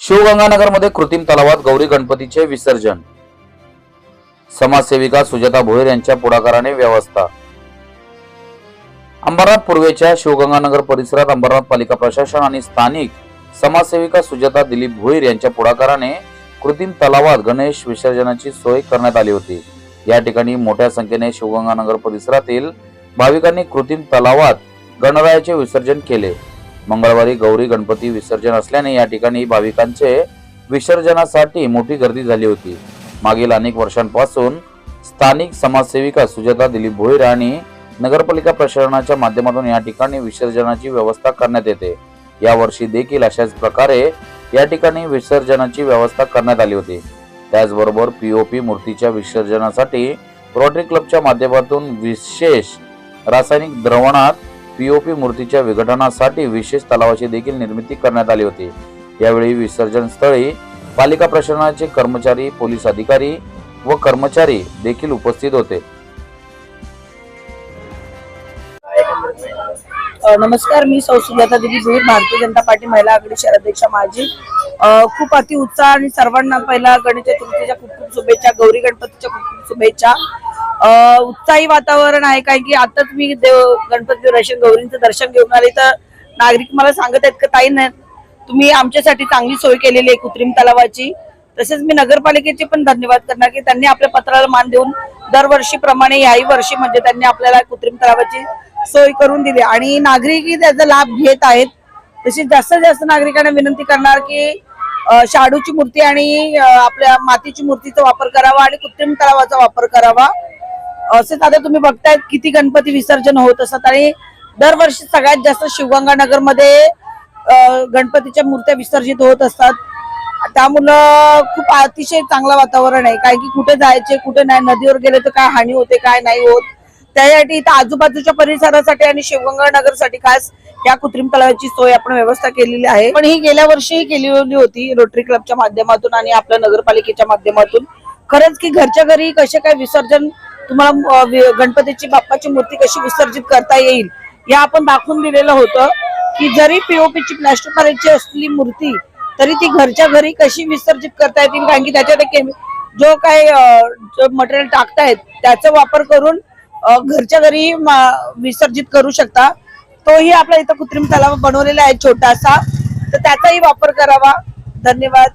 शिवगंगानगरमध्ये कृत्रिम तलावात गौरी गणपतीचे विसर्जन. समाजसेविका सुजाता भोईर यांच्या पुढाकाराने व्यवस्था. अंबरनाथ पूर्वेच्या शिवगंगानगर परिसरात अंबरनाथ पालिका प्रशासन आणि स्थानिक समाजसेविका सुजाता दिलीप भोईर यांच्या पुढाकाराने कृत्रिम तलावात गणेश विसर्जनाची सोय करण्यात आली होती. या ठिकाणी मोठ्या संख्येने शिवगंगानगर परिसरातील भाविकांनी कृत्रिम तलावात गणरायाचे विसर्जन केले. मंगळवारी गौरी गणपती विसर्जन असल्याने या ठिकाणी भाविकांचे विसर्जनासाठी मोठी गर्दी झाली होती. मागील अनेक वर्षांपासून स्थानिक समाजसेविका सुजाता दिलीप भोईर आणि नगरपालिका प्रशासनाच्या माध्यमातून या ठिकाणी विसर्जनाची व्यवस्था करण्यात येते. यावर्षी देखील अशाच प्रकारे या ठिकाणी विसर्जनाची व्यवस्था करण्यात आली होती. त्याचबरोबर पीओपी मूर्तीच्या विसर्जनासाठी रोटरी क्लबच्या माध्यमातून विशेष रासायनिक द्रवणात पीओपी मूर्तीच्या विघटनासाठी विशेष तलावाची देखील निर्मिती करण्यात आली होती. यावेळी विसर्जन स्थळी पालिका प्रशासनाचे कर्मचारी पोलीस अधिकारी व कर्मचारी देखील उपस्थित होते. नमस्कार मी सौसुजाता देवी भोईर भारतीय जनता पार्टी महिला आघाडी शहराध्यक्षा माझी खूप अति उत्साह आणि सर्वांना पहिला गणेश चतुर्थीच्या खूप खूप शुभेच्छा गौरी गणपतीच्या खूप खूप शुभेच्छा. उत्साही वातावरण आहे कारण की आताच मी देव गणपती दर्शन गौरींचं दर्शन घेऊन आले तर नागरिक मला सांगत आहेत का ताई नाही तुम्ही आमच्यासाठी चांगली सोय केलेली आहे कृत्रिम तलावाची. तसेच मी नगरपालिकेचे पण धन्यवाद करणार की त्यांनी आपल्या पत्राला मान देऊन दरवर्षीप्रमाणे याही वर्षी म्हणजे त्यांनी आपल्याला कृत्रिम तलावाची सोय करून दिली. आणि नागरिकही त्याचा लाभ घेत आहेत. तसेच जास्तीत जास्त नागरिकांना विनंती करणार की शाडूची मूर्ती आणि आपल्या मातीची मूर्तीचा वापर करावा आणि कृत्रिम तलावाचा वापर करावा. असेच आता तुम्ही बघतायत किती गणपती विसर्जन होत असतात आणि दरवर्षी सगळ्यात जास्त शिवगंगानगरमध्ये गणपतीच्या मूर्त्या विसर्जित होत असतात. त्यामुळं खूप अतिशय चांगलं वातावरण आहे. कारण की कुठे जायचे कुठे नाही नदीवर गेले तर काय हानी होते काय नाही होत. त्यासाठी इथं आजूबाजूच्या परिसरासाठी आणि शिवगंगानगरसाठी खास या कृत्रिम तलावाची सोय आपण व्यवस्था केलेली आहे. पण ही गेल्या वर्षीही केलेली होती रोटरी क्लबच्या माध्यमातून आणि आपल्या नगरपालिकेच्या माध्यमातून. खरंच की घरच्या घरी कसे काय विसर्जन तुम्हाला गणपतीची बाप्पाची मूर्ती कशी विसर्जित करता येईल हे आपण दाखवून दिलेलं होतं की जरी पीओपीची प्लास्टर पारेची असलेली मूर्ती तरी ती घरच्या घरी कशी विसर्जित करता येतील? कारण की त्याच्यात जो काय मटेरियल टाकतायत त्याचा वापर करून घरच्या घरी विसर्जित करू शकता. तोही आपल्या इथं कृत्रिम तलाव बनवलेला आहे छोटासा. तर त्याचाही वापर करावा. धन्यवाद.